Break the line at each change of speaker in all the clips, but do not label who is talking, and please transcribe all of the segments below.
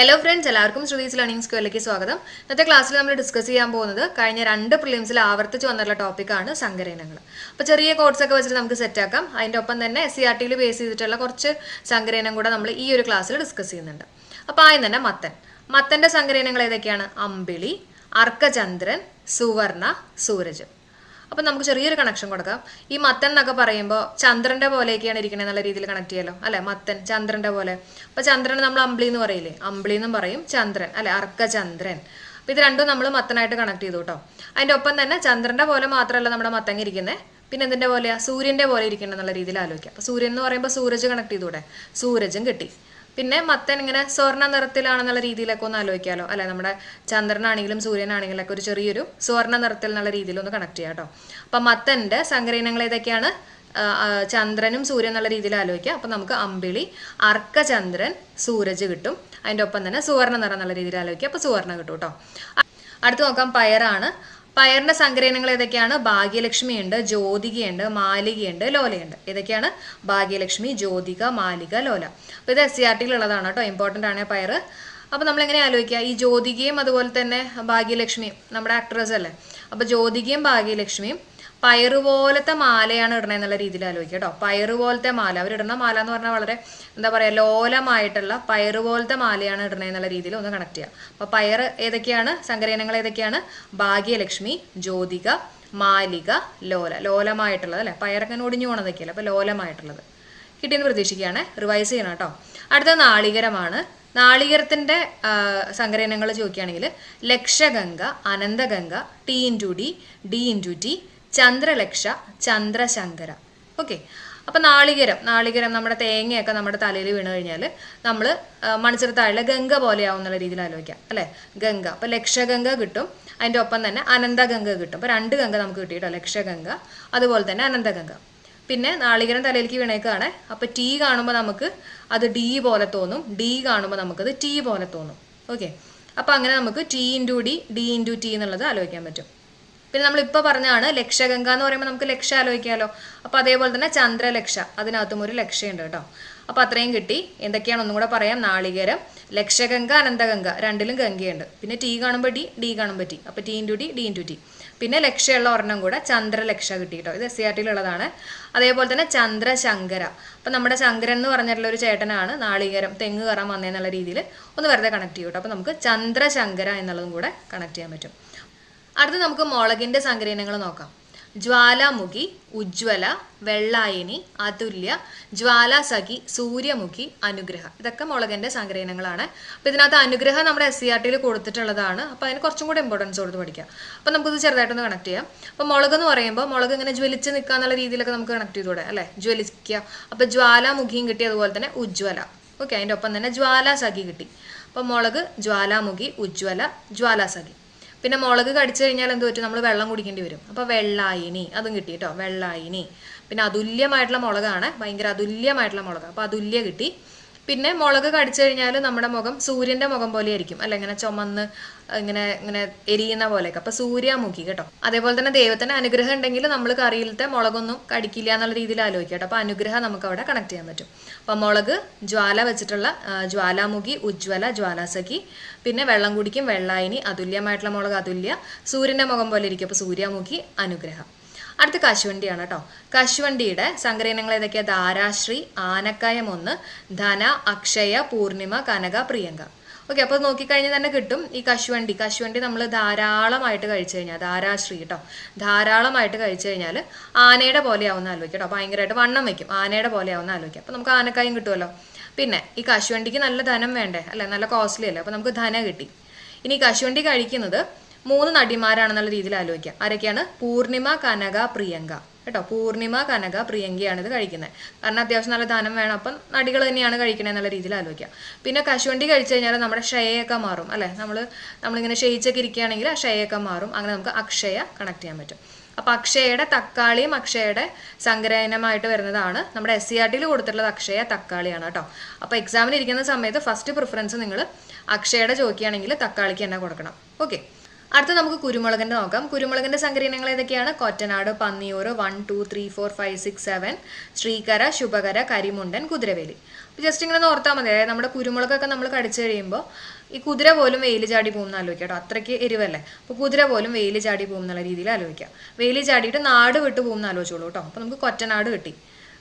Hello friends എല്ലാവർക്കും Shruthi's learning സ്ക്വയറിലേക്ക് സ്വാഗതം. ഇന്നത്തെ ക്ലാസ്സിൽ നമ്മൾ ഡിസ്കസ് ചെയ്യാൻ പോകുന്നത് കഴിഞ്ഞ രണ്ട് പ്രിലിംസിൽ ആവർത്തിച്ച് വന്നിട്ടുള്ള ടോപ്പിക്കാണ് സങ്കരയിനങ്ങൾ. അപ്പോൾ ചെറിയ കോഡ്സ് ഒക്കെ വെച്ചിട്ട് നമുക്ക് സെറ്റ് ആക്കാം. അതിന്റെ ഒപ്പം തന്നെ എസ് സി ആർ ടിയിൽ ബേസ് ചെയ്തിട്ടുള്ള കുറച്ച് സങ്കരയിനം കൂടെ നമ്മൾ ഈ ഒരു ക്ലാസ്സിൽ ഡിസ്കസ് ചെയ്യുന്നുണ്ട്. അപ്പോൾ ആദ്യം തന്നെ മത്തൻ. മത്തന്റെ സങ്കരയിനങ്ങൾ ഏതൊക്കെയാണ്? അമ്പിളി അർക്കചന്ദ്രൻ സുവർണ സൂരജ്. അപ്പം നമുക്ക് ചെറിയൊരു കണക്ഷൻ കൊടുക്കാം. ഈ മത്തൻ എന്നൊക്കെ പറയുമ്പോൾ ചന്ദ്രന്റെ പോലെയൊക്കെയാണ് ഇരിക്കുന്നത് എന്നുള്ള രീതിയിൽ കണക്ട് ചെയ്യാലോ അല്ലെ? മത്തൻ ചന്ദ്രന്റെ പോലെ. അപ്പോൾ ചന്ദ്രൻ നമ്മൾ അമ്പിളി എന്ന് പറയില്ലേ? അമ്പിളി എന്നും പറയും ചന്ദ്രൻ അല്ലെ? അർക്കചന്ദ്രൻ. അപ്പോൾ ഇത് രണ്ടും നമ്മൾ മത്തനായിട്ട് കണക്ട് ചെയ്തു കേട്ടോ. അതിന്റെ ഒപ്പം തന്നെ ചന്ദ്രന്റെ പോലെ മാത്രമല്ല നമ്മുടെ മത്തങ്ങ ഇരിക്കുന്നത് പിന്നെ എന്തിന്റെ പോലെയാണ് സൂര്യന്റെ പോലെ ഇരിക്കണം എന്നുള്ള രീതിയിൽ ആലോചിക്കാം. അപ്പോൾ സൂര്യൻ എന്ന് പറയുമ്പോൾ സൂരജ് കണക്ട് ചെയ്തൂടെ? സൂരജും കിട്ടി. പിന്നെ മത്തൻ ഇങ്ങനെ സ്വർണ നിറത്തിലാണെന്നുള്ള രീതിയിലൊക്കെ ഒന്ന് ആലോചിക്കാമല്ലോ അല്ലെ? നമ്മുടെ ചന്ദ്രനാണെങ്കിലും സൂര്യനാണെങ്കിലും ഒക്കെ ഒരു ചെറിയൊരു സ്വർണ നിറത്തിൽ എന്നുള്ള രീതിയിൽ ഒന്ന് കണക്ട് ചെയ്യാം കേട്ടോ. അപ്പൊ മത്തന്റെ സങ്കരയിനങ്ങൾ ഏതൊക്കെയാണ്? ആ, ആ, ചന്ദ്രനും സൂര്യൻ എന്നുള്ള രീതിയിൽ ആലോചിക്കാം. അപ്പൊ നമുക്ക് അമ്പിളി അർക്കചന്ദ്രൻ സൂരജ് കിട്ടും. അതിന്റെ ഒപ്പം തന്നെ സുവർണ നിറം എന്നുള്ള രീതിയിൽ ആലോചിക്കാം. അപ്പൊ സുവർണ കിട്ടും കേട്ടോ. അടുത്ത് നോക്കാം പയറാണ്. പയറിന്റെ സങ്കരയിനങ്ങൾ ഏതൊക്കെയാണ്? ഭാഗ്യലക്ഷ്മിയുണ്ട് ജ്യോതികയുണ്ട് മാലികയുണ്ട് ലോലയുണ്ട് ഏതൊക്കെയാണ്? ഭാഗ്യലക്ഷ്മി ജ്യോതിക മാലിക ലോല. അപ്പോൾ ഇത് എസ് സി ആർ ടിയിലുള്ളതാണ് കേട്ടോ ഇമ്പോർട്ടന്റ് ആണ് പയർ അപ്പോൾ നമ്മൾ എങ്ങനെ ആലോചിക്കുക? ഈ ജ്യോതികയും അതുപോലെ തന്നെ ഭാഗ്യലക്ഷ്മിയും നമ്മുടെ ആക്ട്രസ് അല്ലേ? അപ്പോൾ ജ്യോതികയും ഭാഗ്യലക്ഷ്മിയും പയറ് പോലത്തെ മാലയാണ് ഇടണേ എന്നുള്ള രീതിയിൽ ആലോചിക്കുക കേട്ടോ. പയറ് പോലത്തെ മാല. അവരിടുന്ന മാല എന്ന് പറഞ്ഞാൽ വളരെ എന്താ പറയുക ലോലമായിട്ടുള്ള പയറ് പോലത്തെ മാലയാണ് ഇടണേ എന്നുള്ള രീതിയിൽ ഒന്ന് കണക്ട് ചെയ്യാം അപ്പോൾ പയർ ഏതൊക്കെയാണ്? സങ്കരയിനങ്ങൾ ഏതൊക്കെയാണ്? ഭാഗ്യലക്ഷ്മി ജ്യോതിക മാലിക ലോല. ലോലമായിട്ടുള്ളത് അല്ലേ? പയറൊക്കെ ഒടിഞ്ഞു പോണതൊക്കെയല്ലേ അപ്പോൾ ലോലമായിട്ടുള്ളത്. കിട്ടിയെന്ന് പ്രതീക്ഷിക്കുകയാണ്. റിവൈസ് ചെയ്യണം കേട്ടോ. അടുത്ത നാളികരമാണ്. നാളികരത്തിന്റെ സങ്കരയിനങ്ങൾ ചോദിക്കുകയാണെങ്കിൽ Lakshaganga Ananthaganga T into D D into T Chandralaksha Chandrashankara. Okay. അപ്പൊ നാളികരം നാളികരം നമ്മുടെ തേങ്ങയൊക്കെ നമ്മുടെ തലയിൽ വീണ് കഴിഞ്ഞാൽ നമ്മൾ മണിച്ചിറത്താഴിലെ ഗംഗ പോലെയാവും എന്നുള്ള രീതിയിൽ ആലോചിക്കാം അല്ലേ? ഗംഗ. അപ്പൊ ലക്ഷഗംഗ കിട്ടും. അതിന്റെ ഒപ്പം തന്നെ അനന്തഗംഗ കിട്ടും. അപ്പൊ രണ്ട് ഗംഗ നമുക്ക് കിട്ടി കേട്ടോ ലക്ഷഗംഗ. അതുപോലെ തന്നെ അനന്തഗംഗ. പിന്നെ നാളികരം തലയിലേക്ക് വീണേക്കാണ്. അപ്പൊ ടി കാണുമ്പോൾ നമുക്ക് അത് ഡി പോലെ തോന്നും. ഡി കാണുമ്പോൾ നമുക്കത് ടി പോലെ തോന്നും. ഓക്കെ. അപ്പൊ അങ്ങനെ നമുക്ക് T into D D into T എന്നുള്ളത് ആലോചിക്കാൻ പറ്റും. പിന്നെ നമ്മൾ ഇപ്പോൾ പറഞ്ഞാണ് ലക്ഷഗംഗ എന്ന് പറയുമ്പോൾ നമുക്ക് ലക്ഷ്യം ആലോചിക്കാമല്ലോ അപ്പോൾ അതേപോലെ തന്നെ ചന്ദ്രലക്ഷ. അതിനകത്തും ഒരു ലക്ഷ്യമുണ്ട് കേട്ടോ. അപ്പോൾ അത്രയും കിട്ടി. എന്തൊക്കെയാണ് ഒന്നും കൂടെ പറയാം. നാളികേരം ലക്ഷഗംഗ അനന്തഗംഗ. രണ്ടിലും ഗംഗയുണ്ട്. പിന്നെ ടി കാണുമ്പോൾ ഡി ഡി കാണുമ്പോൾ ടി. അപ്പോൾ T into D D into T. പിന്നെ ലക്ഷ്യമുള്ള ഒരെണ്ണം കൂടെ ചന്ദ്രലക്ഷ കിട്ടി കേട്ടോ. ഇത് എസ് സി ആർ ടിയിലുള്ളതാണ് അതേപോലെ തന്നെ ചന്ദ്രശങ്കര. അപ്പം നമ്മുടെ ശങ്കരൻ എന്ന് പറഞ്ഞിട്ടുള്ള ഒരു ചേട്ടനാണ് നാളികേരം തെങ്ങ് കയറാൻ വന്നതെന്നുള്ള രീതിയിൽ ഒന്ന് വെറുതെ കണക്ട് ചെയ്യും കേട്ടോ. അപ്പോൾ നമുക്ക് ചന്ദ്രശങ്കര എന്നുള്ളതും കൂടെ കണക്ട് ചെയ്യാൻ പറ്റും. അടുത്ത് നമുക്ക് മുളകിന്റെ സങ്കരീനങ്ങൾ നോക്കാം. ജ്വാലാമുഖി ഉജ്വല വെള്ളായിനി അതുല്യ ജ്വാലാസഖി സൂര്യമുഖി അനുഗ്രഹ. ഇതൊക്കെ മുളകിന്റെ സങ്കരയിനങ്ങളാണ്. അപ്പൊ ഇതിനകത്ത് അനുഗ്രഹം നമ്മുടെ എസ് സി ആർ ടിയിൽ കൊടുത്തിട്ടുള്ളതാണ്. അപ്പൊ അതിന് കുറച്ചും കൂടി ഇമ്പോർട്ടൻസ് കൊടുത്ത് പഠിക്കാം. അപ്പൊ നമുക്കിത് ചെറുതായിട്ടൊന്ന് കണക്ട് ചെയ്യാം. അപ്പൊ മുളക് എന്ന് പറയുമ്പോൾ മുളക് ഇങ്ങനെ ജ്വലിച്ച് നിൽക്കുക എന്നുള്ള രീതിയിലൊക്കെ നമുക്ക് കണക്ട് ചെയ്തുകൂടെ അല്ലേ? ജ്വലിക്കുക. അപ്പൊ ജ്വാലാമുഖിയും കിട്ടി അതുപോലെ തന്നെ ഉജ്വല ഓക്കെ അതിന്റെ ഒപ്പം തന്നെ ജ്വാലാസഖി കിട്ടി. അപ്പൊ മുളക് ജ്വാലാമുഖി ഉജ്വല ജ്വാലാസഖി. പിന്നെ മുളക് കടിച്ചു കഴിഞ്ഞാൽ എന്ത് പറ്റും? നമ്മൾ വെള്ളം കുടിക്കേണ്ടി വരും. അപ്പോൾ വെള്ളായിനി അതും കിട്ടി കേട്ടോ വെള്ളായിനി. പിന്നെ അതുല്യമായിട്ടുള്ള മുളകാണ്. ഭയങ്കര അതുല്യമായിട്ടുള്ള മുളക്. അപ്പോൾ അതുല്യ കിട്ടി. പിന്നെ മുളക് കടിച്ചു കഴിഞ്ഞാൽ നമ്മുടെ മുഖം സൂര്യന്റെ മുഖം പോലെ ആയിരിക്കും അല്ല ഇങ്ങനെ ചുമന്ന് ഇങ്ങനെ ഇങ്ങനെ എരിയുന്ന പോലെയൊക്കെ. അപ്പൊ സൂര്യാമുഖി കേട്ടോ. അതേപോലെ തന്നെ ദൈവത്തിന് അനുഗ്രഹം ഉണ്ടെങ്കിൽ നമ്മൾ കറിയിലത്തെ മുളകൊന്നും കടിക്കില്ല എന്നുള്ള രീതിയിൽ ആലോചിക്കാം കേട്ടോ. അപ്പൊ അനുഗ്രഹം നമുക്ക് അവിടെ കണക്ട് ചെയ്യാൻ പറ്റും. അപ്പൊ മുളക് ജ്വാല വെച്ചിട്ടുള്ള ജ്വാലാമുഖി ഉജ്ജ്വല ജ്വാലാസഖി പിന്നെ വെള്ളം കുടിക്കും വെള്ളായിനി അതുല്യമായിട്ടുള്ള മുളക് അതുല്യ സൂര്യന്റെ മുഖം പോലെ ഇരിക്കും. അപ്പൊ സൂര്യാമുഖി അനുഗ്രഹം. അടുത്ത കശുവണ്ടിയാണ് കേട്ടോ. കശുവണ്ടിയുടെ സങ്കരയിനങ്ങൾ ഏതൊക്കെയാ? ധാരാശ്രീ ആനക്കയം ഒന്ന് ധന അക്ഷയ പൂർണിമ കനക പ്രിയങ്ക. ഓക്കെ അപ്പോൾ നോക്കിക്കഴിഞ്ഞാൽ തന്നെ കിട്ടും ഈ കശുവണ്ടി. കശുവണ്ടി നമ്മൾ ധാരാളമായിട്ട് കഴിച്ചു കഴിഞ്ഞാൽ ധാരാശ്രീ കേട്ടോ. ധാരാളമായിട്ട് കഴിച്ചു കഴിഞ്ഞാൽ ആനയുടെ പോലെ ആവുന്ന ആലോചിക്കാം കേട്ടോ. ഭയങ്കരമായിട്ട് വണ്ണം വയ്ക്കും. ആനയുടെ പോലെ ആവുന്ന ആലോചിക്കാം. അപ്പോൾ നമുക്ക് ആനക്കായും കിട്ടുമല്ലോ. പിന്നെ ഈ കശുവണ്ടിക്ക് നല്ല ധനം വേണ്ടേ? അല്ലേ? നല്ല കോസ്റ്റ്ലി അല്ലേ? അപ്പോൾ നമുക്ക് ധന കിട്ടി. ഇനി കശുവണ്ടി കഴിക്കുന്നത് മൂന്ന് നടിമാരാണെന്നുള്ള രീതിയിൽ ആലോചിക്കാം. ആരൊക്കെയാണ്? പൂർണിമ കനക പ്രിയങ്ക. കേട്ടോ? പൂർണിമ കനക പ്രിയങ്കയാണ് ഇത് കഴിക്കുന്നത്. കാരണം അത്യാവശ്യം നല്ല ധനം വേണം. അപ്പം നടികൾ തന്നെയാണ് കഴിക്കണത് എന്നുള്ള രീതിയിൽ ആലോചിക്കാം. പിന്നെ കശുവണ്ടി കഴിച്ചു കഴിഞ്ഞാൽ നമ്മുടെ ക്ഷയൊക്കെ മാറും അല്ലെ? നമ്മൾ നമ്മളിങ്ങനെ ക്ഷയിച്ചൊക്കെ ഇരിക്കുകയാണെങ്കിൽ ആ ക്ഷയൊക്കെ മാറും. അങ്ങനെ നമുക്ക് അക്ഷയ കണക്ട് ചെയ്യാൻ പറ്റും. അപ്പൊ അക്ഷയയുടെ തക്കാളിയും അക്ഷയയുടെ സംഗ്രഹനമായിട്ട് വരുന്നതാണ് നമ്മുടെ എസ് സി ആർ ടിയിൽ കൊടുത്തിട്ടുള്ളത് അക്ഷയ തക്കാളിയാണ് കേട്ടോ. അപ്പൊ എക്സാമിന് ഇരിക്കുന്ന സമയത്ത് ഫസ്റ്റ് പ്രിഫറൻസ് നിങ്ങൾ അക്ഷയയുടെ ചോദിക്കുകയാണെങ്കിൽ തക്കാളിക്ക് തന്നെ കൊടുക്കണം. ഓക്കെ അടുത്ത നമുക്ക് കുരുമുളകിന്റെ നോക്കാം. കുരുമുളകിന്റെ സങ്കരീനങ്ങൾ ഏതൊക്കെയാണ്? Kottanadan Panniyur one two three four five six seven Sreekara Subhakara Karimundan Kuthiravally. Just ഇങ്ങനെ ഓർത്താൽ മതി. അതായത് നമ്മുടെ കുരുമുളകൊക്കെ നമ്മൾ കടിച്ചു കഴിയുമ്പോൾ ഈ കുതിര പോലും വെയിൽ ചാടി പോകുന്ന ആലോചിക്കാം കേട്ടോ. അത്രയ്ക്ക് എരിവല്ലേ? അപ്പോൾ കുതിര പോലും വെയിൽ ചാടി പോകും എന്നുള്ള രീതിയിൽ ആലോചിക്കാം. വെയിൽ ചാടിയിട്ട് നാട് വിട്ട് പോകുന്ന ആലോചിച്ചോളൂ കേട്ടോ. അപ്പോൾ നമുക്ക് കൊറ്റനാട് കിട്ടി.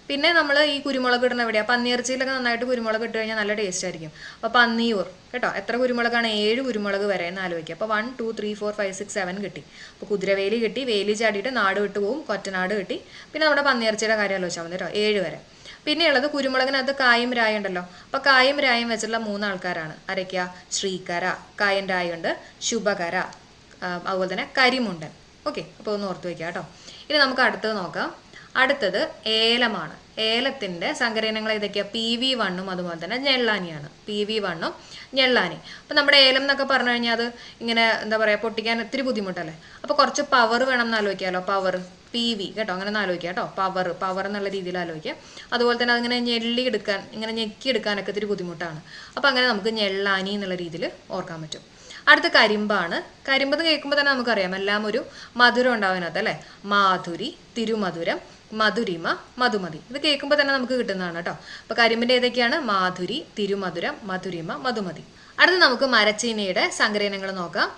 പിന്നെ നമ്മൾ ഈ കുരുമുളക് ഇടുന്ന എവിടെയാണ് പന്നിയിറച്ചിയിലൊക്കെ നന്നായിട്ട് കുരുമുളക് ഇട്ട് കഴിഞ്ഞാൽ നല്ല ടേസ്റ്റ് ആയിരിക്കും. അപ്പോൾ പന്നിയൂർ കേട്ടോ? എത്ര കുരുമുളകാണ്? ഏഴ് കുരുമുളക് വരെ എന്ന് ആലോചിക്കുക അപ്പോൾ one two three four five six seven കിട്ടി. അപ്പോൾ കുതിരവേലി കിട്ടി. വേലി ചാടിയിട്ട് നാട് വിട്ട് പോവും. കൊറ്റനാട് കിട്ടി. പിന്നെ നമ്മുടെ പന്നിയിറച്ചിയുടെ കാര്യം ആലോചിച്ചാൽ മതി കേട്ടോ. ഏഴ് വരെ. പിന്നെയുള്ളത് കുരുമുളകിനകത്ത് കായും രായ ഉണ്ടല്ലോ. അപ്പോൾ കായും രായും വെച്ചിട്ടുള്ള മൂന്ന് ആൾക്കാരാണ് ആരൊക്കെയാ? ശ്രീകര കായൻ രായുണ്ട് ശുഭകര അതുപോലെ തന്നെ കരിമുണ്ടൻ. ഓക്കെ. അപ്പോൾ ഒന്ന് ഓർത്ത് വയ്ക്കുക കേട്ടോ. ഇനി നമുക്ക് അടുത്തത് നോക്കാം. അടുത്തത് ഏലമാണ്. ഏലത്തിന്റെ സങ്കരയിനങ്ങൾ ഏതൊക്കെയാണ് പി വി വണ്ണും അതുപോലെ തന്നെ ഞെള്ളാനിയാണ്. പി വി വണ്ണും ഞെള്ളാനി. അപ്പം നമ്മുടെ ഏലം എന്നൊക്കെ പറഞ്ഞു കഴിഞ്ഞാൽ അത് ഇങ്ങനെ എന്താ പറയുക പൊട്ടിക്കാൻ ഒത്തിരി ബുദ്ധിമുട്ടല്ലേ? അപ്പോൾ കുറച്ച് പവർ വേണം എന്ന് ആലോചിക്കാമല്ലോ. പവർ പി വി കേട്ടോ അങ്ങനെ ഒന്ന് കേട്ടോ. പവർ പവർ എന്നുള്ള രീതിയിൽ ആലോചിക്കുക അതുപോലെ തന്നെ അതിങ്ങനെ ഞെള്ളി എടുക്കാൻ ഇങ്ങനെ ഞെക്കി എടുക്കാനൊക്കെ ഇത്തിരി ബുദ്ധിമുട്ടാണ്. അപ്പോൾ അങ്ങനെ നമുക്ക് ഞെള്ളാനി എന്നുള്ള രീതിയിൽ ഓർക്കാൻ പറ്റും. അടുത്ത കരിമ്പാണ്. കരിമ്പെന്ന് കേൾക്കുമ്പോൾ തന്നെ നമുക്കറിയാം എല്ലാം ഒരു മധുരം ഉണ്ടാവുന്നതിനകത്ത് അല്ലേ? മാധുരി തിരുമധുരം മധുരിമ മധുമതി. ഇത് കേൾക്കുമ്പോൾ തന്നെ നമുക്ക് കിട്ടുന്നതാണ് കേട്ടോ. അപ്പോൾ കരിമ്പിന്റെ ഏതൊക്കെയാണ്? മാധുരി തിരുമധുരം മധുരിമ മധുമതി. അടുത്ത് നമുക്ക് മരച്ചീനിയുടെ സങ്കരയിനങ്ങൾ നോക്കാം.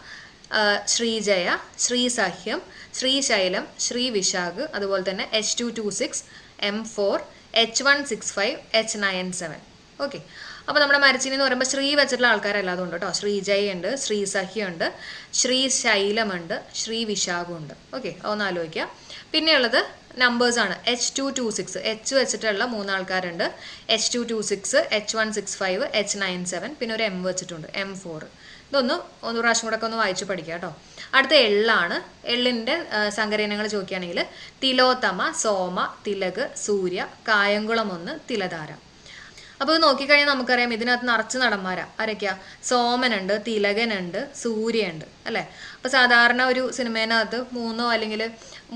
ശ്രീജയ ശ്രീസഹ്യം ശ്രീശൈലം ശ്രീ വിശാഖ് അതുപോലെ തന്നെ H two two six M four H one six five H nine seven okay. അപ്പോൾ നമ്മുടെ മരച്ചീനി എന്ന് പറയുമ്പോൾ ശ്രീ വെച്ചിട്ടുള്ള ആൾക്കാരല്ലാതെ ഉണ്ട് കേട്ടോ. ശ്രീജയ ഉണ്ട് ശ്രീസഹ്യുണ്ട് ശ്രീശൈലമുണ്ട് ശ്രീ വിശാഖുണ്ട് ഓക്കെ അതൊന്ന് ആലോചിക്കുക പിന്നെയുള്ളത് നമ്പേഴ്സാണ് H two two six H വെച്ചിട്ടുള്ള മൂന്നാൾക്കാരുണ്ട്. H two two six H one six five H nine seven പിന്നെ ഒരു എം വെച്ചിട്ടുണ്ട്. എം ഫോർ ഇതൊന്ന് ഒന്ന് പ്രാവശ്യം കൂടെ ഒന്ന് വായിച്ച് പഠിക്കുക കേട്ടോ. അടുത്ത എള്ളാണ് എള്ളിന്റെ സങ്കരയിനങ്ങൾ ചോദിക്കുകയാണെങ്കിൽ തിലോത്തമ സോമ തിലക് സൂര്യ കായംകുളം ഒന്ന് തിലധാര അപ്പോൾ ഇത് നോക്കിക്കഴിഞ്ഞാൽ നമുക്കറിയാം ഇതിനകത്ത് നിറച്ച് നടന്മാരാ. ആരൊക്കെയാ? സോമനുണ്ട് തിലകനുണ്ട് സൂര്യയുണ്ട് അല്ലേ? അപ്പോൾ സാധാരണ ഒരു സിനിമേനകത്ത് മൂന്നോ അല്ലെങ്കിൽ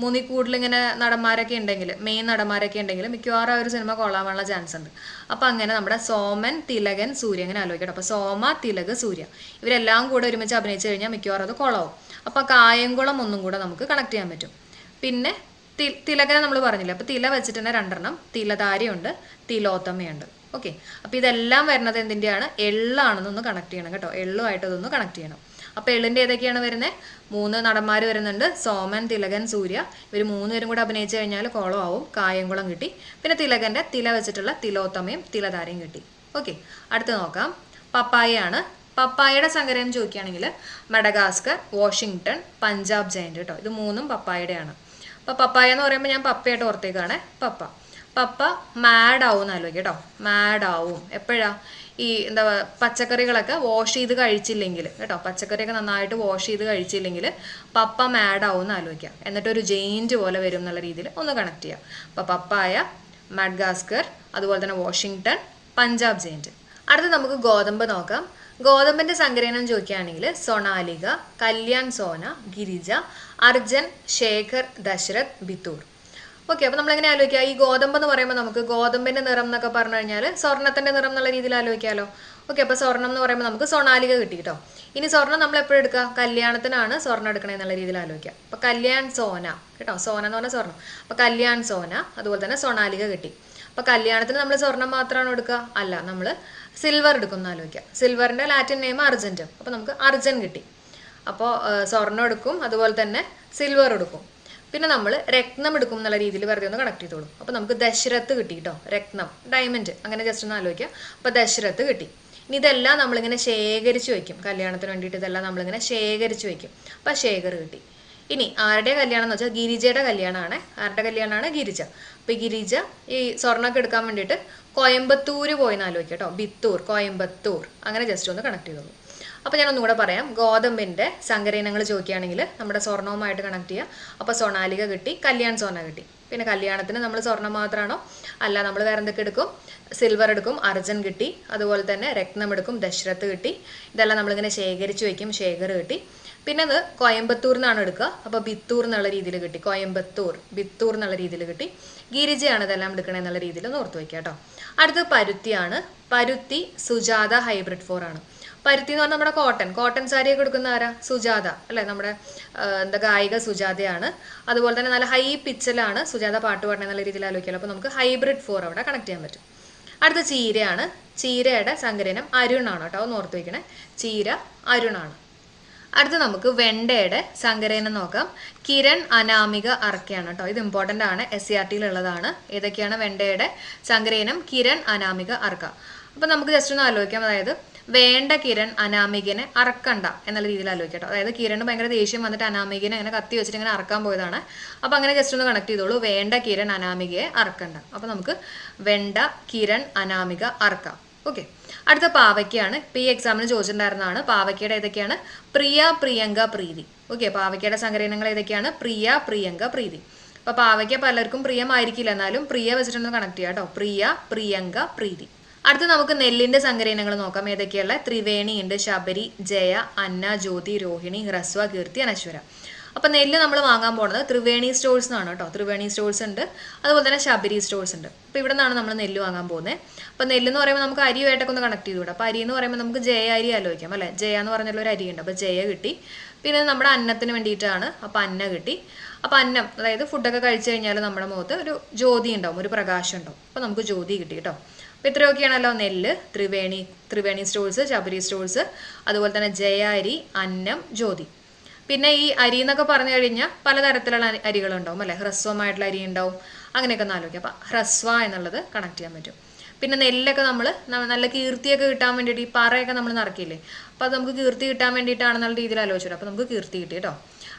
മൂന്നിൽ കൂടുതലിങ്ങനെ നടന്മാരൊക്കെ ഉണ്ടെങ്കിൽ മെയിൻ നടന്മാരൊക്കെ ഉണ്ടെങ്കിൽ മിക്കവാറും ആ ഒരു സിനിമ കൊള്ളാനുള്ള ചാൻസ് ഉണ്ട്. അപ്പോൾ അങ്ങനെ നമ്മുടെ സോമൻ തിലകൻ സൂര്യ അങ്ങനെ ആലോചിക്കട്ടെ. അപ്പോൾ സോമ തിലക് സൂര്യ ഇവരെല്ലാം കൂടെ ഒരുമിച്ച് അഭിനയിച്ചു കഴിഞ്ഞാൽ മിക്കവാറും അത് കൊളാവും അപ്പോൾ കായംകുളം ഒന്നും കൂടെ നമുക്ക് കണക്ട് ചെയ്യാൻ പറ്റും. പിന്നെ തിലകനെ നമ്മൾ പറഞ്ഞില്ല? അപ്പോൾ തില വെച്ചിട്ട് തന്നെ രണ്ടെണ്ണം. തിലധാരയുണ്ട് തിലോത്തമയുണ്ട് ഓക്കെ. അപ്പോൾ ഇതെല്ലാം വരുന്നത് എന്തിന്റെയാണ് എള്ളാണെന്നൊന്ന് കണക്ട് ചെയ്യണം കേട്ടോ. എള്ളുമായിട്ട് അതൊന്ന് കണക്ട് ചെയ്യണം. അപ്പോൾ എള്ളിന്റെ ഏതൊക്കെയാണ് വരുന്നത് മൂന്ന് നടന്മാർ വരുന്നുണ്ട്. സോമൻ തിലകൻ സൂര്യ. ഇവർ മൂന്ന് പേരും കൂടെ അഭിനയിച്ചു കഴിഞ്ഞാൽ കോളം ആവും കായംകുളം കിട്ടി. പിന്നെ തിലകന്റെ തില വെച്ചിട്ടുള്ള തിലോത്തമയും തിലധാരയും കിട്ടി. ഓക്കെ. അടുത്ത് നോക്കാം. പപ്പായയാണ്. പപ്പായയുടെ സങ്കരം ചോദിക്കുകയാണെങ്കിൽ മഡഗാസ്കർ വാഷിങ്ടൺ പഞ്ചാബ് ജയന്റ് കേട്ടോ. ഇത് മൂന്നും പപ്പായയുടെയാണ്. അപ്പോൾ പപ്പായ എന്ന് പറയുമ്പോൾ ഞാൻ പപ്പയായിട്ട് ഓർത്തേക്കാണ്. പപ്പ. പപ്പ മാഡ് ആവും എന്ന് കേട്ടോ മാഡ് ആവും. എപ്പോഴാ? ഈ എന്താ പച്ചക്കറികളൊക്കെ വാഷ് ചെയ്ത് കഴിച്ചില്ലെങ്കിൽ കേട്ടോ പച്ചക്കറിയൊക്കെ നന്നായിട്ട് വാഷ് ചെയ്ത് കഴിച്ചില്ലെങ്കിൽ പപ്പ മാഡ് ആവും എന്ന് ആലോചിക്കുക എന്നിട്ട് ഒരു ജെയിന്റ് പോലെ വരും എന്നുള്ള രീതിയിൽ ഒന്ന് കണക്ട് ചെയ്യാം. അപ്പോൾ പപ്പായ മാഡ്ഗാസ്കർ അതുപോലെ തന്നെ വാഷിങ്ടൺ പഞ്ചാബ് ജെയിന്റ് അടുത്ത് നമുക്ക് ഗോതമ്പ് നോക്കാം. ഗോതമ്പിന്റെ സംഗ്രഹണം ചോദിക്കുകയാണെങ്കിൽ സൊണാലിക കല്യാൺ സോന ഗിരിജ അർജൻ ശേഖർ ദശരഥ് ബിത്തൂർ. ഓക്കെ അപ്പോൾ നമ്മളെങ്ങനെ ആലോചിക്കുക? ഈ ഗോതമ്പ് എന്ന് പറയുമ്പോൾ നമുക്ക് ഗോതമ്പിന്റെ നിറം എന്നൊക്കെ പറഞ്ഞു കഴിഞ്ഞാൽ സ്വർണത്തിന്റെ നിറം എന്നുള്ള രീതിയിൽ ആലോചിക്കാമല്ലോ ഓക്കെ അപ്പോൾ സ്വർണം എന്ന് പറയുമ്പോൾ നമുക്ക് സൊണാലിക കിട്ടി കേട്ടോ ഇനി സ്വർണം നമ്മൾ എപ്പോഴും എടുക്കുക? കല്യാണത്തിനാണ് സ്വർണം എടുക്കണേ എന്നുള്ള രീതിയിൽ ആലോചിക്കുക. അപ്പോൾ കല്യാൺ സോന കേട്ടോ? സോന എന്ന് പറഞ്ഞാൽ സ്വർണം അപ്പോൾ കല്യാൺ സോന അതുപോലെ തന്നെ സൊണാലിക കിട്ടി. അപ്പോൾ കല്യാണത്തിന് നമ്മൾ സ്വർണം മാത്രമാണ് എടുക്കുക? അല്ല നമ്മൾ സിൽവർ എടുക്കുന്ന ആലോചിക്കുക. സിൽവറിന്റെ ലാറ്റിൻ നെയിം അർജന്റും അപ്പോൾ നമുക്ക് അർജൻ കിട്ടി. അപ്പോൾ സ്വർണം എടുക്കും അതുപോലെ തന്നെ സിൽവർ എടുക്കും. പിന്നെ നമ്മൾ രത്നം എടുക്കും എന്നുള്ള രീതിയിൽ വെറുതെ ഒന്ന് കണക്ട് ചെയ്തോളും. അപ്പോൾ നമുക്ക് ദശരഥ് കിട്ടി കേട്ടോ രത്നം ഡയമണ്ട് അങ്ങനെ ജസ്റ്റ് ഒന്ന് ആലോചിക്കുക അപ്പോൾ ദശരഥ് കിട്ടി. ഇനി ഇതെല്ലാം നമ്മളിങ്ങനെ ശേഖരിച്ച് വയ്ക്കും കല്യാണത്തിന് വേണ്ടിയിട്ട് ഇതെല്ലാം നമ്മളിങ്ങനെ ശേഖരിച്ച് വയ്ക്കും അപ്പോൾ ശേഖർ കിട്ടി. ഇനി ആരുടെ കല്യാണം എന്ന് വെച്ചാൽ ഗിരിജയുടെ കല്യാണമാണ്. ആരുടെ കല്യാണമാണ്? ഗിരിജ. അപ്പോൾ ഈ ഗിരിജ ഈ സ്വർണമൊക്കെ എടുക്കാൻ വേണ്ടിയിട്ട് കോയമ്പത്തൂർ പോയി ആലോചിക്കാം കേട്ടോ ബിത്തൂർ കോയമ്പത്തൂർ. അങ്ങനെ ജസ്റ്റ് ഒന്ന് കണക്ട് ചെയ്തോളൂ. അപ്പോൾ ഞാൻ ഒന്നുകൂടെ പറയാം. ഗോതമ്പിന്റെ സങ്കരയിനങ്ങൾ ചോദിക്കുകയാണെങ്കിൽ നമ്മുടെ സ്വർണവുമായിട്ട് കണക്ട് ചെയ്യുക അപ്പോൾ സൊണാലിക കിട്ടി കല്യാൺ സോന കിട്ടി. പിന്നെ കല്യാണത്തിന് നമ്മൾ സ്വർണം മാത്രമാണോ അല്ല നമ്മൾ വേറെ എന്തൊക്കെ എടുക്കും? സിൽവർ എടുക്കും അർജൻ കിട്ടി. അതുപോലെ തന്നെ രത്നം എടുക്കും ദശരഥ് കിട്ടി. ഇതെല്ലാം നമ്മളിങ്ങനെ ശേഖരിച്ച് വയ്ക്കും ശേഖർ കിട്ടി. പിന്നെ അത് കോയമ്പത്തൂർ നിന്നാണ് എടുക്കുക. അപ്പോൾ ബിത്തൂർ എന്നുള്ള രീതിയിൽ കിട്ടി. കോയമ്പത്തൂർ ബിത്തൂർ എന്നുള്ള രീതിയിൽ കിട്ടി. ഗിരിജയാണ് ഇതെല്ലാം എടുക്കണേ എന്നുള്ള രീതിയിൽ ഓർത്ത് വയ്ക്കുക കേട്ടോ. അടുത്തത് പരുത്തിയാണ്. പരുത്തി സുജാത ഹൈബ്രിഡ് ഫോർ ആണ്. പരുത്തി എന്ന് പറഞ്ഞാൽ നമ്മുടെ കോട്ടൺ. കോട്ടൺ സാരിയൊക്കെ എടുക്കുന്ന ആരാ? സുജാത. അല്ലെ? നമ്മുടെ എന്താ ഗായിക സുജാതയാണ്. അതുപോലെ തന്നെ നല്ല ഹൈ പിച്ചിലാണ് സുജാത പാട്ട് പാടണ നല്ല രീതിയിൽ ആലോചിക്കാമല്ലോ അപ്പോൾ നമുക്ക് ഹൈബ്രിഡ് ഫോർ അവിടെ കണക്ട് ചെയ്യാൻ പറ്റും. അടുത്ത ചീരയാണ്. ചീരയുടെ സങ്കരനം അരുണാണ് കേട്ടോ. ഓർത്ത് വയ്ക്കണേ ചീര അരുണാണ്. അടുത്ത നമുക്ക് വെണ്ടയുടെ സങ്കരനം നോക്കാം. കിരൺ അനാമിക അർക്കയാണ് കേട്ടോ. ഇത് ഇമ്പോർട്ടന്റ് ആണ്. എസ് സി ആർ ടിയിലുള്ളതാണ് ഏതൊക്കെയാണ് വെണ്ടയുടെ സങ്കരനം കിരൺ അനാമിക അർക്ക അപ്പം നമുക്ക് ജസ്റ്റ് ഒന്ന് ആലോചിക്കാം. അതായത് വേണ്ട കിരൺ അനാമികനെ അറക്കണ്ട എന്നുള്ള രീതിയിൽ ആലോചിക്കട്ടോ അതായത് കിരണ് ഭയങ്കര ദേഷ്യം വന്നിട്ട് അനാമികനെ അങ്ങനെ കത്തി വെച്ചിട്ട് ഇങ്ങനെ അറക്കാൻ പോയതാണ്. അപ്പൊ അങ്ങനെ ജസ്റ്റ് ഒന്ന് കണക്ട് ചെയ്തോളൂ. വേണ്ട കിരൺ അനാമികയെ അറക്കണ്ട. അപ്പൊ നമുക്ക് വെണ്ട കിരൺ അനാമിക അറക്കാം. ഓക്കെ അടുത്ത പാവയ്ക്കാണ് ഇപ്പൊ ഈ എക്സാമിന് ചോദിച്ചിട്ടുണ്ടായിരുന്നതാണ്. പാവയ്ക്കയുടെ ഏതൊക്കെയാണ്? പ്രിയ പ്രിയങ്ക പ്രീതി. ഓക്കെ പാവയ്ക്കയുടെ സംഗ്രഹങ്ങൾ ഏതൊക്കെയാണ്? പ്രിയ പ്രിയങ്ക പ്രീതി. അപ്പൊ പാവയ്ക്ക പലർക്കും പ്രിയമായിരിക്കില്ല. എന്നാലും പ്രിയ വെച്ചിട്ടൊന്ന് കണക്ട് ചെയ്യാം കേട്ടോ. പ്രിയ പ്രിയങ്ക പ്രീതി. അടുത്ത് നമുക്ക് നെല്ലിന്റെ സങ്കരനങ്ങൾ നോക്കാം. ഏതൊക്കെയുള്ള? ത്രിവേണി ഉണ്ട് ശബരി ജയ അന്ന ജ്യോതി രോഹിണി ഹ്രസ്വ കീർത്തി അനശ്വര. അപ്പൊ നെല്ല് നമ്മൾ വാങ്ങാൻ പോകുന്നത് ത്രിവേണി സ്റ്റോഴ്സ് എന്നാണ് കേട്ടോ. ത്രിവേണി സ്റ്റോഴ്സ് ഉണ്ട്. അതുപോലെ തന്നെ ശബരി സ്റ്റോഴ്സ് ഉണ്ട്. അപ്പൊ ഇവിടെ നിന്നാണ് നമ്മൾ നെല്ല് വാങ്ങാൻ പോകുന്നത് അപ്പൊ നെല്ല് എന്ന് പറയുമ്പോൾ നമുക്ക് അരിയുമായിട്ടൊക്കെ ഒന്ന് കണക്ട് ചെയ്തുകൂടാ. അപ്പൊ അരി എന്ന് പറയുമ്പോൾ നമുക്ക് ജയ അരി ആലോചിക്കാം അല്ലെ? ജയ എന്ന് പറഞ്ഞുള്ള ഒരു അരി ഉണ്ട്. അപ്പൊ ജയ കിട്ടി. പിന്നെ നമ്മുടെ അന്നത്തിന് വേണ്ടിയിട്ടാണ്. അപ്പൊ അന്ന കിട്ടി. അപ്പൊ അന്നം അതായത് ഫുഡൊക്കെ കഴിച്ചു കഴിഞ്ഞാൽ നമ്മുടെ മുഖത്ത് ഒരു ജ്യോതി ഉണ്ടാവും ഒരു പ്രകാശം ഉണ്ടാവും. അപ്പൊ നമുക്ക് ജ്യോതി കിട്ടി കേട്ടോ. അപ്പൊ ഇത്രയൊക്കെയാണല്ലോ നെല്ല് ത്രിവേണി ത്രിവേണി സ്റ്റോൾസ് ശബരി സ്റ്റോൾസ് അതുപോലെ തന്നെ ജയ അരി അന്നം ജ്യോതി. പിന്നെ ഈ അരി എന്നൊക്കെ പറഞ്ഞു കഴിഞ്ഞാൽ പലതരത്തിലുള്ള അരി- അരികളുണ്ടാവും അല്ലെ? ഹ്രസ്വമായിട്ടുള്ള അരി ഉണ്ടാവും. അങ്ങനെയൊക്കെ ഒന്ന് ആലോചിക്കാം. അപ്പം ഹ്രസ്വ എന്നുള്ളത് കണക്ട് ചെയ്യാൻ പറ്റും. പിന്നെ നെല്ലൊക്കെ നമ്മൾ നല്ല കീർത്തിയൊക്കെ കിട്ടാൻ വേണ്ടിയിട്ട് ഈ പറയൊക്കെ നമ്മൾ നിറക്കില്ലേ അപ്പോൾ അത് നമുക്ക് കീർത്തി കിട്ടാൻ വേണ്ടിയിട്ടാണെന്നുള്ള രീതിയിൽ ആലോചിച്ചു അപ്പം നമുക്ക് കീർത്തി കിട്ടി കേട്ടോ.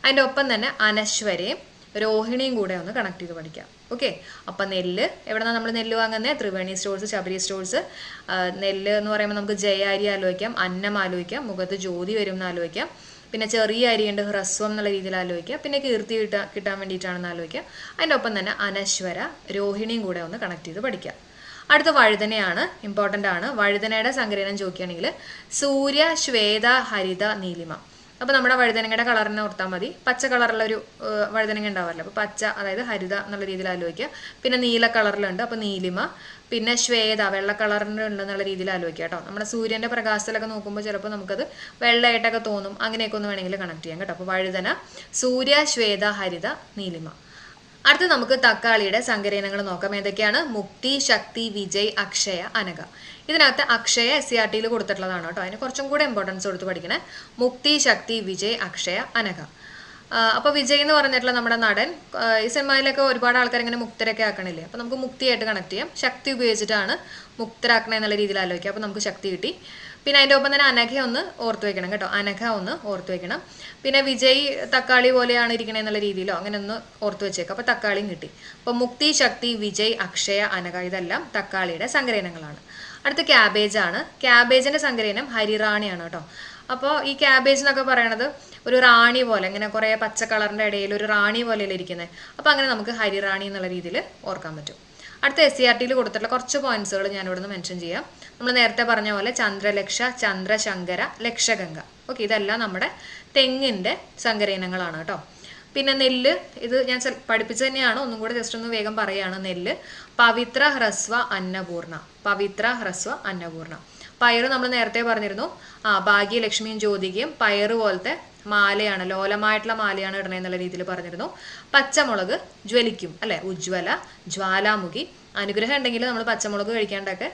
അതിന്റെ ഒപ്പം തന്നെ അനശ്വരയും രോഹിണിയും കൂടെ ഒന്ന് കണക്ട് ചെയ്ത് പഠിക്കാം. ഓക്കെ അപ്പം നെല്ല് എവിടെന്നാണ് നമ്മൾ നെല്ല് വാങ്ങുന്നത് ത്രിവേണി സ്റ്റോഴ്സ് ശബരി സ്റ്റോഴ്സ് നെല്ല് എന്ന് പറയുമ്പോൾ നമുക്ക് ജയാരി ആലോചിക്കാം അന്നം ആലോചിക്കാം മുഖത്ത് ജ്യോതി വരും എന്ന് ആലോചിക്കാം. പിന്നെ ചെറിയ അരിയുണ്ട് ഹ്രസ്വം എന്നുള്ള രീതിയിൽ ആലോചിക്കുക പിന്നെ കീർത്തി കിട്ടാൻ കിട്ടാൻ വേണ്ടിയിട്ടാണെന്ന് ആലോചിക്കുക അതിന്റെ ഒപ്പം തന്നെ അനശ്വര രോഹിണിയും കൂടെ ഒന്ന് കണക്ട് ചെയ്ത് പഠിക്കുക അടുത്ത വഴുതനയാണ് ഇമ്പോർട്ടന്റ് ആണ്. വഴുതനയുടെ സംഗ്രഹനം ചോദിക്കുകയാണെങ്കിൽ സൂര്യ ശ്വേത ഹരിത നീലിമ. അപ്പോൾ നമ്മുടെ വഴുതനങ്ങയുടെ കളറിനെ ഓർത്താൽ മതി. പച്ച കളറുള്ള ഒരു വഴുതനങ്ങ ഉണ്ടാവാറില്ല. അപ്പോൾ പച്ച അതായത് ഹരിത എന്നുള്ള രീതിയിൽ ആലോചിക്കുക. പിന്നെ നീല കളറിലുണ്ട് അപ്പോൾ നീലിമ. പിന്നെ ശ്വേത വെള്ള കളറിന്റെ ഉണ്ട് എന്നുള്ള രീതിയിൽ ആലോചിക്കുക കേട്ടോ. നമ്മുടെ സൂര്യന്റെ പ്രകാശത്തിലൊക്കെ നോക്കുമ്പോൾ ചിലപ്പോൾ നമുക്കത് വെള്ളയായിട്ടൊക്കെ തോന്നും. അങ്ങനെയൊക്കെ ഒന്ന് വേണമെങ്കിൽ കണക്ട് ചെയ്യാം കേട്ടോ. അപ്പോൾ വഴുതന സൂര്യ ശ്വേത ഹരിത നീലിമ. അടുത്ത് നമുക്ക് തക്കാളിയുടെ സങ്കരയിനങ്ങൾ നോക്കാം. ഏതൊക്കെയാണ്? മുക്തി ശക്തി വിജയ് അക്ഷയ അനഘ. ഇതിനകത്ത് അക്ഷയ എസ് സി ആർ ടിയിൽ കൊടുത്തിട്ടുള്ളതാണ് കേട്ടോ. അതിന് കുറച്ചും കൂടെ ഇമ്പോർട്ടൻസ് കൊടുത്ത് പഠിക്കണേ. മുക്തി ശക്തി വിജയ് അക്ഷയ അനഘ. അപ്പോൾ അപ്പൊ വിജയ് എന്ന് പറഞ്ഞിട്ടുള്ള നമ്മുടെ നടൻ ഈ സിനിമയിലൊക്കെ ഒരുപാട് ആൾക്കാർ ഇങ്ങനെ മുക്തരൊക്കെ ആക്കണില്ലേ? അപ്പൊ നമുക്ക് മുക്തിയായിട്ട് കണക്ട് ചെയ്യാം. ശക്തി ഉപയോഗിച്ചിട്ടാണ് മുക്തരാക്കണ എന്നുള്ള രീതിയിൽ ആലോചിക്കുക അപ്പൊ നമുക്ക് ശക്തി കിട്ടി. പിന്നെ അതിന്റെ ഒപ്പം തന്നെ അനഘ ഒന്ന് ഓർത്ത് വെക്കണം കേട്ടോ. അനഘ ഒന്ന് ഓർത്ത് വെക്കണം. പിന്നെ വിജയ് തക്കാളി പോലെയാണ് ഇരിക്കണേ എന്നുള്ള രീതിയിലോ അങ്ങനെ ഒന്ന് ഓർത്ത് വെച്ചേക്കാം. അപ്പോൾ തക്കാളിയും കിട്ടി. അപ്പോൾ മുക്തി ശക്തി വിജയ് അക്ഷയ അനഘ ഇതെല്ലാം തക്കാളിയുടെ സങ്കരയിനങ്ങളാണ്. അടുത്ത ക്യാബേജ് ആണ് ക്യാബേജിന്റെ സങ്കരയിനം ഹരിറാണിയാണ് കേട്ടോ. അപ്പോൾ ഈ ക്യാബേജ് എന്നൊക്കെ പറയണത് ഒരു റാണി പോലെ ഇങ്ങനെ കുറേ പച്ച കളറിന്റെ ഇടയിൽ ഒരു റാണി പോലെയല്ലേ ഇരിക്കുന്നത് അപ്പോൾ അങ്ങനെ നമുക്ക് ഹരിറാണി എന്നുള്ള രീതിയിൽ ഓർക്കാൻ പറ്റും. അടുത്ത എസ് സി ആർ ടിയിൽ കൊടുത്തിട്ടുള്ള കുറച്ച് പോയിന്റ്സുകൾ ഞാൻ ഇവിടെ നിന്ന് മെൻഷൻ ചെയ്യാം. നമ്മൾ നേരത്തെ പറഞ്ഞ പോലെ ചന്ദ്രലക്ഷ ചന്ദ്രശങ്കര ലക്ഷഗംഗ. ഓക്കെ ഇതെല്ലാം നമ്മുടെ തെങ്ങിന്റെ സങ്കരയിനങ്ങളാണ് കേട്ടോ. പിന്നെ നെല്ല് ഇത് ഞാൻ പഠിപ്പിച്ചു തന്നെയാണ്. ഒന്നും കൂടെ ജസ്റ്റ് ഒന്ന് വേഗം പറയുകയാണ് നെല്ല്. പവിത്ര ഹ്രസ്വ അന്നപൂർണ. പവിത്ര ഹ്രസ്വ അന്നപൂർണ. പയറ് നമ്മൾ നേരത്തെ പറഞ്ഞിരുന്നു. ആ ഭാഗ്യലക്ഷ്മിയും ജ്യോതികയും പയറ് പോലത്തെ മാലയാണ് ലോലമായിട്ടുള്ള മാലയാണ് ഇടണേ എന്നുള്ള രീതിയിൽ പറഞ്ഞിരുന്നു. പച്ചമുളക് ജ്വലിക്കും അല്ലെ? ഉജ്വല ജ്വാലാമുഖി. അനുഗ്രഹം ഉണ്ടെങ്കിൽ നമ്മൾ പച്ചമുളക് കഴിക്കാണ്ടൊക്കെ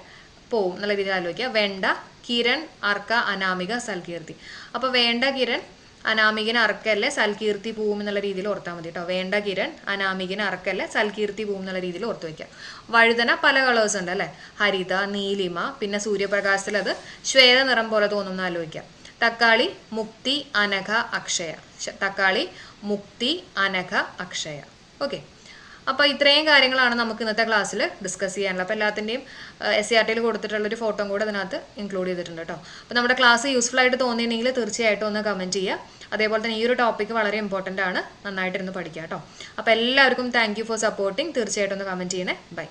പോവും എന്നുള്ള രീതിയിൽ ആലോചിക്കുക. വേണ്ട കിരൺ അർക്ക അനാമിക സൽകീർത്തി. അപ്പൊ വേണ്ട കിരൺ അനാമികന് അറക്കല്ലേ സൽകീർത്തി പൂവും എന്നുള്ള രീതിയിൽ ഓർത്താൽ മതി കേട്ടോ. വേണ്ട കിരൺ അനാമികന് അറക്കല്ലേ സൽകീർത്തി പൂവും എന്നുള്ള രീതിയിൽ ഓർത്ത് വയ്ക്കുക വഴുതന പല കളേഴ്സ് ഉണ്ട് അല്ലേ? ഹരിത നീലിമ പിന്നെ സൂര്യപ്രകാശത്തിൽ അത് ശ്വേത നിറം പോലെ തോന്നുന്ന ആലോചിക്കാം. തക്കാളി മുക്തി അനഘ അക്ഷയ. തക്കാളി മുക്തി അനഘ അക്ഷയ. ഓക്കെ. അപ്പോൾ ഇത്രയും കാര്യങ്ങളാണ് നമുക്ക് ഇന്നത്തെ ക്ലാസ്സിൽ ഡിസ്കസ് ചെയ്യാനുള്ളത്. അപ്പോൾ എല്ലാത്തിന്റെയും എസ് സി ആർ ടിയിൽ കൊടുത്തിട്ടുള്ള ഒരു ഫോട്ടോ കൂടെ അതിനകത്ത് ഇൻക്ലൂഡ് ചെയ്തിട്ടുണ്ട് കേട്ടോ. അപ്പോൾ നമ്മുടെ ക്ലാസ് യൂസ്ഫുൾ ആയിട്ട് തോന്നിയിട്ടുണ്ടെങ്കിൽ തീർച്ചയായിട്ടും ഒന്ന് കമന്റ് ചെയ്യുക. അതേപോലെ തന്നെ ഈ ഒരു ടോപ്പിക്ക് വളരെ ഇമ്പോർട്ടന്റ് ആണ്. നന്നായിട്ടിരുന്ന് പഠിക്കുക കേട്ടോ. അപ്പോൾ എല്ലാവർക്കും താങ്ക് ഫോർ സപ്പോർട്ടിങ് തീർച്ചയായിട്ടും ഒന്ന് കമന്റ് ചെയ്യണേ ബൈ